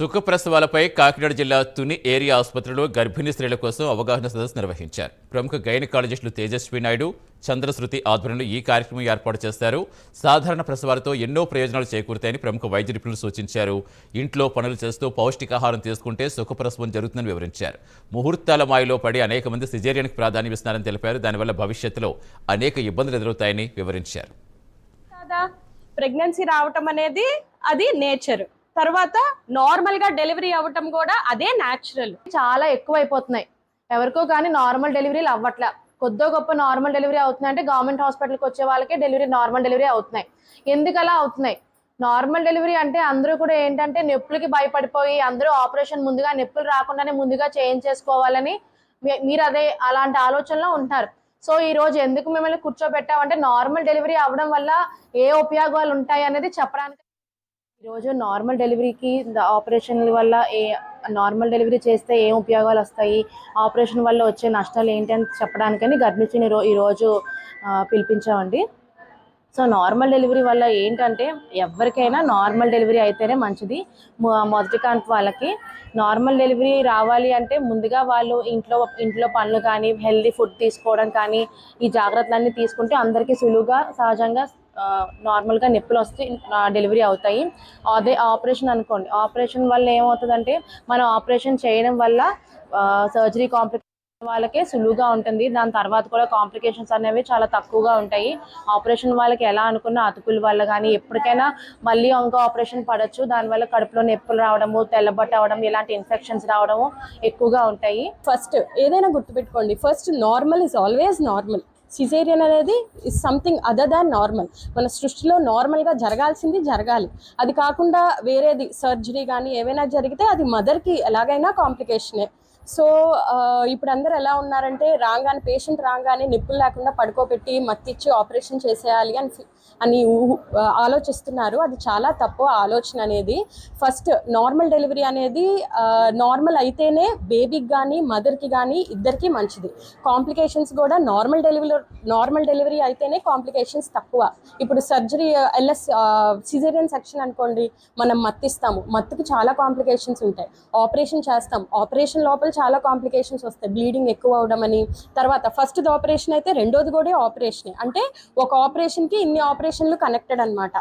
సుఖప్రసవాలపై కాకినాడ జిల్లా తుని ఏరియా ఆసుపత్రిలో గర్భిణీ స్త్రీల కోసం అవగాహన సదస్సు నిర్వహించారు. ప్రముఖ గైనకాలజిస్టులు తేజస్వి నాయుడు చంద్రశృతి ఆధ్వర్యంలో ఈ కార్యక్రమం ఏర్పాటు చేశారు. సాధారణ ప్రసవాలతో ఎన్నో ప్రయోజనాలు చేకూరుతాయని ప్రముఖ వైద్య నిపుణులు సూచించారు. ఇంట్లో పనులు చేస్తూ పౌష్టికాహారం తీసుకుంటే సుఖప్రసవం జరుగుతుందని వివరించారు. ముహూర్తాల మాయలో పడి అనేక మంది సిజేరియన్కి ప్రాధాన్యం ఇస్తున్నారని తెలిపారు. దానివల్ల భవిష్యత్తులో అనేక ఇబ్బందులు ఎదురవుతాయని వివరించారు. ప్రెగ్నెన్సీ రావటం అనేది అది నేచర్. తర్వాత నార్మల్గా డెలివరీ అవ్వటం కూడా అదే న్యాచురల్ చాలా ఎక్కువ అయిపోతున్నాయి ఎవరికో కానీ నార్మల్ డెలివరీలు అవ్వట్లే. కొద్దో గొప్ప నార్మల్ డెలివరీ అవుతున్నాయి అంటే గవర్నమెంట్ హాస్పిటల్కి వచ్చే వాళ్ళకే డెలివరీ నార్మల్ డెలివరీ అవుతున్నాయి. ఎందుకు అలా అవుతున్నాయి? నార్మల్ డెలివరీ అంటే అందరూ కూడా ఏంటంటే నొప్పులకి భయపడిపోయి అందరూ ఆపరేషన్ ముందుగా నొప్పులు రాకుండానే ముందుగా చేయించేసుకోవాలని మీ- మీరు అదే అలాంటి ఆలోచనలో ఉంటారు సో ఈ రోజు ఎందుకు మిమ్మల్ని కూర్చోబెట్టామంటే నార్మల్ డెలివరీ అవ్వడం వల్ల ఏ ఉపయోగాలు ఉంటాయి అనేది చెప్పడానికి ఈరోజు నార్మల్ డెలివరీకి ఆపరేషన్ల వల్ల ఏ నార్మల్ డెలివరీ చేస్తే ఏం ఉపయోగాలు వస్తాయి? ఆపరేషన్ వల్ల వచ్చే నష్టాలు ఏంటి అని చెప్పడానికని గర్భిణిని రో ఈరోజు పిలిపించామండి. సో నార్మల్ డెలివరీ వల్ల ఏంటంటే ఎవరికైనా నార్మల్ డెలివరీ అయితేనే మంచిది. మొదటి కాంత వాళ్ళకి. నార్మల్ డెలివరీ రావాలి అంటే ముందుగా వాళ్ళు ఇంట్లో ఇంట్లో పనులు కానీ హెల్దీ ఫుడ్ తీసుకోవడం కానీ ఈ జాగ్రత్తలన్నీ తీసుకుంటే అందరికీ సులువుగా సహజంగా నార్మల్గా నొప్పులు వస్తే డెలివరీ అవుతాయి. అదే ఆపరేషన్ అనుకోండి. ఆపరేషన్ వల్ల ఏమవుతుందంటే మనం ఆపరేషన్ చేయడం వల్ల సర్జరీ కాంప్లికేషన్ వాళ్ళకే సులువుగా ఉంటుంది. దాని తర్వాత కూడా కాంప్లికేషన్స్ అనేవి చాలా తక్కువగా ఉంటాయి. ఆపరేషన్ వాళ్ళకి ఎలా అనుకున్న అతుకుల వల్ల కానీ ఎప్పటికైనా మళ్ళీ ఇంకో ఆపరేషన్ పడవచ్చు దానివల్ల కడుపులో నొప్పులు రావడము తెల్లబట్ట అవడం ఇలాంటి ఇన్ఫెక్షన్స్ రావడము ఎక్కువగా ఉంటాయి. ఫస్ట్ ఏదైనా గుర్తుపెట్టుకోండి. First normal is always normal cesarean అనేది is something other than normal మన సృష్టిలో నార్మల్గా జరగాల్సింది జరగాలి. అది కాకుండా వేరేది సర్జరీ కానీ ఏవైనా జరిగితే అది మదర్కి ఎలాగైనా కాంప్లికేషనే సో ఇప్పుడు అందరు ఎలా ఉన్నారంటే రాగానే పేషెంట్ రాగానే నిప్పులు లేకుండా పడుకోబెట్టి మత్తిచ్చి ఆపరేషన్ చేసేయాలి అని అని ఆలోచిస్తున్నారు. అది చాలా తప్పు ఆలోచన అనేది. ఫస్ట్ నార్మల్ డెలివరీ అనేది నార్మల్ అయితేనే బేబీకి కానీ మదర్కి కానీ ఇద్దరికి మంచిది. కాంప్లికేషన్స్ కూడా నార్మల్ డెలివరీ నార్మల్ డెలివరీ అయితేనే కాంప్లికేషన్స్ తక్కువ. ఇప్పుడు సర్జరీ ఎల్ఎస్ సిజేరియన్ సెక్షన్ అనుకోండి మనం మత్తిస్తాము. మత్తుకు చాలా కాంప్లికేషన్స్ ఉంటాయి. ఆపరేషన్ చేస్తాం. ఆపరేషన్ లోపల చాలా కాంప్లికేషన్స్ వస్తాయి. బ్లీడింగ్ ఎక్కువ అవడం అని. తర్వాత ఫస్ట్ ఆపరేషన్ అయితే రెండోది కూడా ఆపరేషన్. అంటే ఒక ఆపరేషన్కి ఇన్ని ఆపరేషన్లు కనెక్టెడ్ అనమాట